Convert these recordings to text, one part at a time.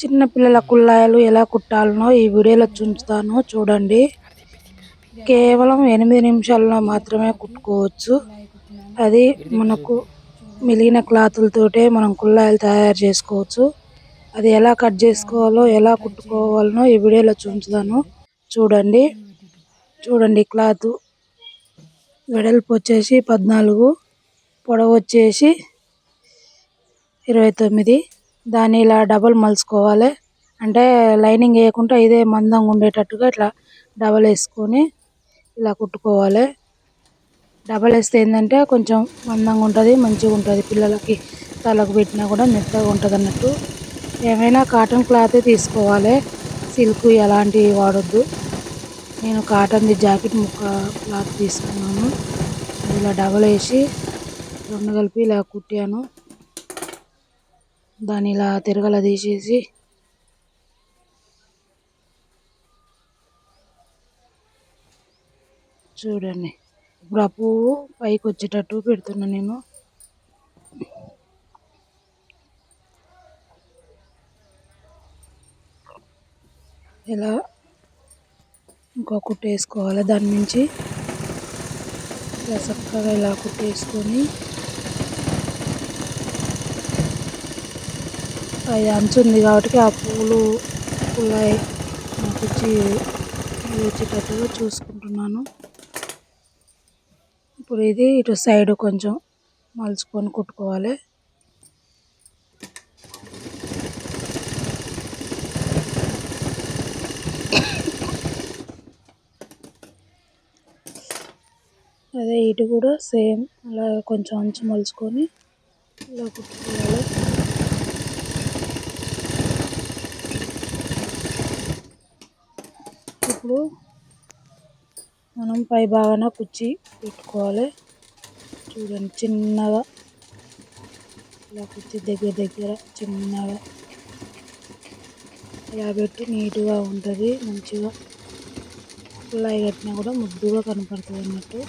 చిన్న పిల్లల ఎలా కుట్టాలనో ఈ వీడియోలో చూపిస్తాను. చూడండి. కేవలం ఎనిమిది నిమిషాల్లో మాత్రమే కుట్టుకోవచ్చు. అది మనకు మిగిలిన క్లాతులతోటే మనం కుల్లాయిలు తయారు చేసుకోవచ్చు. అది ఎలా కట్ చేసుకోవాలో ఎలా కుట్టుకోవాలనో ఈ వీడియోలో చూపిస్తాను. చూడండి. చూడండి క్లాత్. వెడల్పు వచ్చేసి పద్నాలుగు పొడవు వచ్చేసి ఇరవై తొమ్మిది. దాన్ని ఇలా డబల్ మలుచుకోవాలి. అంటే లైనింగ్ వేయకుండా ఇదే మందంగా ఉండేటట్టుగా ఇట్లా డబల్ వేసుకొని ఇలా కుట్టుకోవాలి. డబల్ వేస్తే ఏంటంటే కొంచెం మందంగా ఉంటుంది మంచిగా ఉంటుంది. పిల్లలకి తలకు పెట్టినా కూడా మెత్తగా ఉంటుంది అన్నట్టు. ఏమైనా కాటన్ క్లాత్ తీసుకోవాలి. సిల్క్ ఎలాంటివి వాడొద్దు. నేను కాటన్ది జాకెట్ ముక్క క్లాత్ తీసుకున్నాను. ఇలా డబల్ వేసి రెండు కలిపి ఇలా కుట్టాను. దాన్ని ఇలా తిరగల తీసేసి చూడండి. ఇప్పుడు ఆ పువ్వు పైకి వచ్చేటట్టు పెడుతున్నా నేను. ఇలా ఇంకో కుట్టు వేసుకోవాలి. దాని నుంచి ఇలా చక్కగా ఇలా కుట్టేసుకొని అది అంచు ఉంది కాబట్టి ఆ పూలు కులాయి కుచ్చి వచ్చేటట్టుగా చూసుకుంటున్నాను. ఇప్పుడు ఇది ఇటు సైడ్ కొంచెం మలుచుకొని కుట్టుకోవాలి. అదే ఇటు కూడా సేమ్ అలా కొంచెం అంచు మలుచుకొని ఇలా కుట్టుకోవాలి. ఇప్పుడు మనం పై భాగాన కుర్చీ పెట్టుకోవాలి. చూడండి చిన్నగా. ఇలా కుర్చీ దగ్గర దగ్గర చిన్నగా. ఇలా పెట్టి నీట్గా ఉంటుంది మంచిగా. కుళాయి కట్టినా కూడా ముద్దుగా కనపడుతుంది అన్నట్టు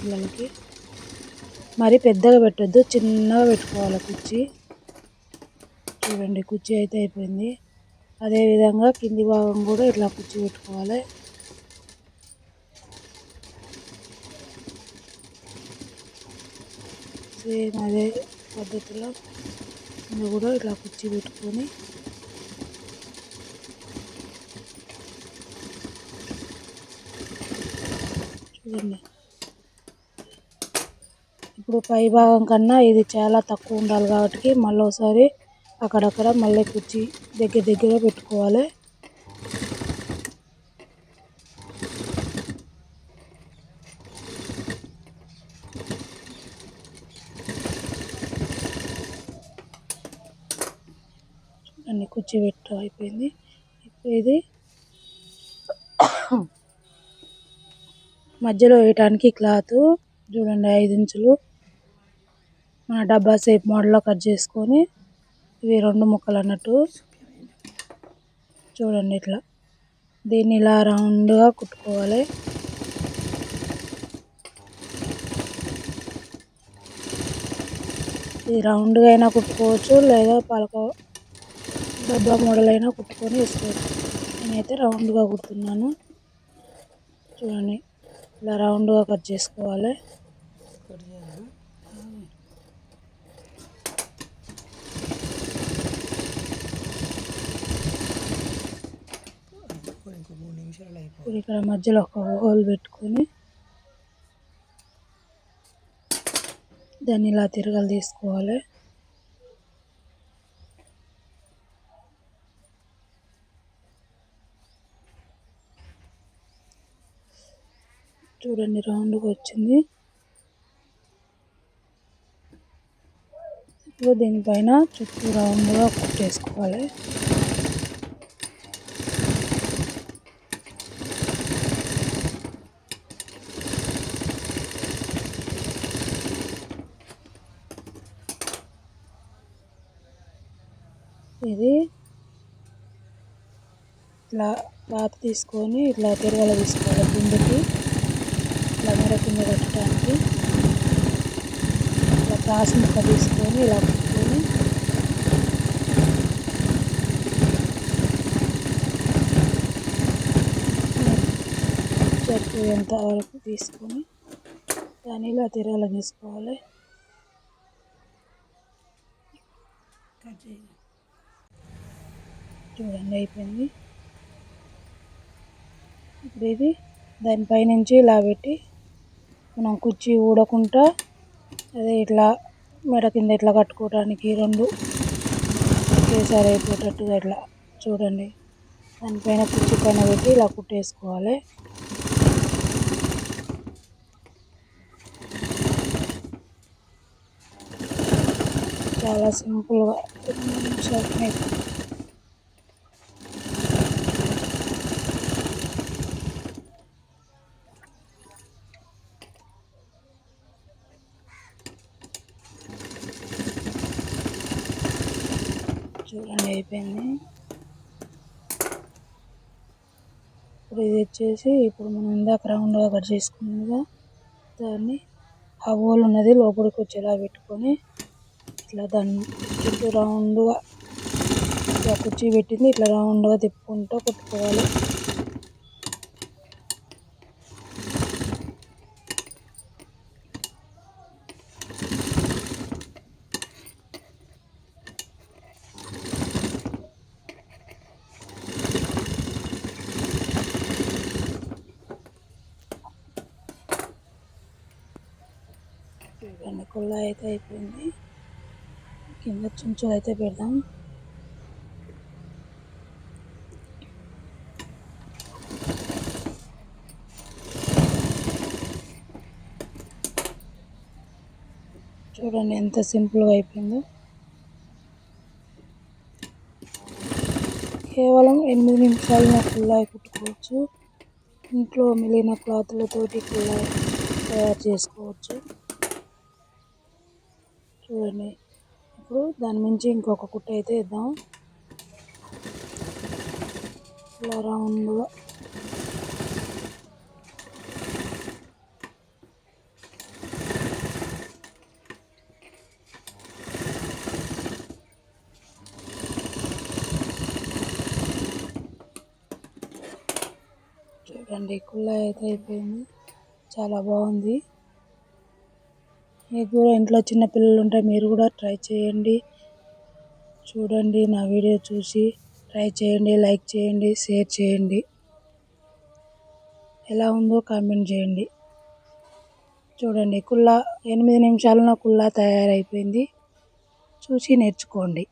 పిల్లలకి. మరి పెద్దగా పెట్టద్దు చిన్నగా పెట్టుకోవాలి కుర్చీ. చూడండి కుర్చీ అయితే అయిపోయింది. అదేవిధంగా కింది భాగం కూడా ఇట్లా కుర్చీ పెట్టుకోవాలి. సేమ్ అదే పద్ధతిలో కూడా ఇట్లా కుర్చీ పెట్టుకొని చూడండి. ఇప్పుడు పై భాగం కన్నా ఇది చాలా తక్కువ ఉండాలి కాబట్టి మళ్ళీ ఒకసారి అక్కడక్కడ మళ్ళీ కుర్చీ దగ్గర దగ్గర పెట్టుకోవాలి. అన్ని కుర్చీ అయిపోయింది. ఇప్పుడు ఇది మధ్యలో వేయటానికి క్లాత్ చూడండి ఐదు ఇంచులు. మన డబ్బా సేప్ మోడల్లో కట్ చేసుకొని ఇవి రెండు ముక్కలు అన్నట్టు. చూడండి ఇట్లా. దీన్ని ఇలా రౌండ్గా కుట్టుకోవాలి. ఇది రౌండ్గా అయినా కుట్టుకోవచ్చు లేదా పలక డబ్బా మోడల్ అయినా కుట్టుకొని వేసుకోవచ్చు. నేనైతే రౌండ్గా కుడుతున్నాను. చూడండి ఇలా రౌండ్గా కట్ చేసుకోవాలి. ఇప్పుడు ఇక్కడ మధ్యలో ఒక హోల్ పెట్టుకొని దాన్ని ఇలా తిరగలు తీసుకోవాలి. చూడండి రౌండ్గా వచ్చింది. ఇప్పుడు దీనిపైన చుట్టూ రౌండ్గా కుట్టేసుకోవాలి. ఇది ఇట్లా క్లాత్ తీసుకొని ఇట్లా తిరగల తీసుకోవాలి కిందకి ముక్క కింద పెట్టడానికి ఇలా క్రాస్ ముక్క తీసుకొని ఇలా పెట్టుకొని చెట్టు ఎంత వరకు తీసుకొని దాన్ని ఇలా తిరాల తీసుకోవాలి చూడండి అయిపోయింది. ఇప్పుడు ఇది దానిపైనుంచి ఇలా పెట్టి మనం కుర్చీ ఊడకుండా అదే ఇట్లా మెడ కింద ఇట్లా కట్టుకోవడానికి రెండు ఒకేసారి అయిపోయేటట్టుగా ఇట్లా చూడండి. దానిపైన కుర్చీ పైన పెట్టి ఇలా కుట్టేసుకోవాలి. చాలా సింపుల్గా అయిపోయింది. అయిపోయింది ఇప్పుడు ఇది వచ్చేసి ఇప్పుడు మనం ఇందాక రౌండ్గా కట్ చేసుకున్నదిగా దాన్ని ఆ హోల్ ఉన్నది లోపలికి వచ్చేలా పెట్టుకొని ఇట్లా దాన్ని చుట్టూ రౌండ్గా ఇట్లా కుర్చీ పెట్టింది ఇట్లా రౌండ్గా తిప్పుకుంటూ కుట్టుకోవాలి చూడండి కుళ్ళ అయితే అయిపోయింది. కింద చుంచులు అయితే పెడదాం. చూడండి ఎంత సింపుల్గా అయిపోయిందో. కేవలం ఎనిమిది నిమిషాలు కుల్లాయి కుట్టుకోవచ్చు. ఇంట్లో మిగిలిన క్లాతులతోటి కుళ్ళాయి తయారు చేసుకోవచ్చు. చూడండి. ఇప్పుడు దాని మించి ఇంకొక కుట్ట అయితే ఇద్దాం ఇలా రౌండ్గా. చూడండి కుళ్ళ అయితే అయిపోయింది. చాలా బాగుంది. మీకు కూడా ఇంట్లో చిన్న పిల్లలు ఉంటే మీరు కూడా ట్రై చేయండి. చూడండి నా వీడియో చూసి ట్రై చేయండి లైక్ చేయండి షేర్ చేయండి. ఎలా ఉందో కామెంట్ చేయండి. చూడండి కుల్లా ఎనిమిది నిమిషాలలో కుల్లా తయారైపోయింది. చూసి నేర్చుకోండి.